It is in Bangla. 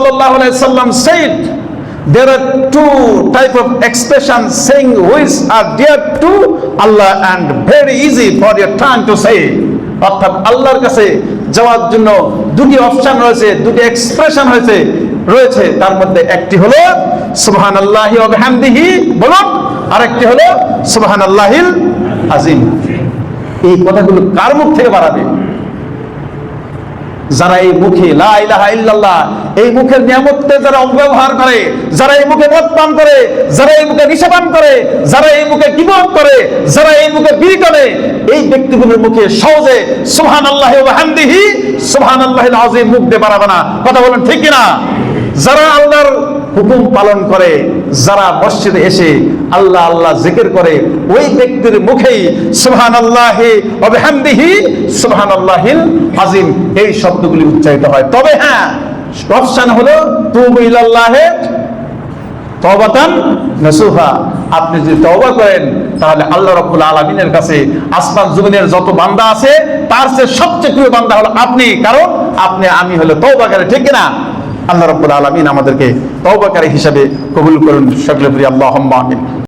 wasallam said there are two type of expression saying which are dear to Allah and very easy for your tongue to say অর্থাৎ আল্লাহর কাছে যাওয়ার জন্য দুটি অপশন রয়েছে দুটি এক্সপ্রেশন হয়েছে রয়েছে তার মধ্যে একটি হলো সুবহানাল্লাহি ওয়া বিহামদিহি বলুন আরেকটি হলো সুবহানাল্লাহিল আজিম এই কথাগুলো কার মুখ থেকে বাড়াবে যারা এই মুখে এই মুখের নিয়ামতকে যারা অপব্যবহার করে, যারা এই মুখে মদ পান করে, যারা এই মুখে নিষেপান পান করে, যারা এই মুখে কিবত করে, যারা এই মুখে বিড়ি করে, এই ব্যক্তিগুলোর মুখে সহজে আল্লাহ ওয়া সুহান আল্লাহ মুখ দিয়ে বাড়াবে না। কথা বলেন ঠিক কিনা? যারা আল্লাহর হুকুম পালন করে, যারা মসজিদে এসে আল্লাহ আল্লাহ জিকির করে, ওই ব্যক্তির মুখেই সুবহান আল্লাহি অবহামদিহি সুবহান আল্লাহিল আজিম এই শব্দগুলি উচ্চারিত হয়। তবে হ্যাঁ অপশন হলো, তুবু ইলাল্লাহে তওবাতান নাসুহা। আপনি যদি তওবা করেন, তাহলে আল্লাহ রাব্বুল আলামিনের কাছে আসমান জমিনের যত বান্দা আছে, তার চেয়ে সবচেয়ে প্রিয় বান্দা হলো আপনি। কারণ আপনি, আমি হলো তওবাকারী, ঠিক না আল্লাহ রব্বুল আলমিন আমাদেরকে তৌবাকারী হিসাবে কবুল করুন। সকলে প্রিয় আল্লাহ আমিন।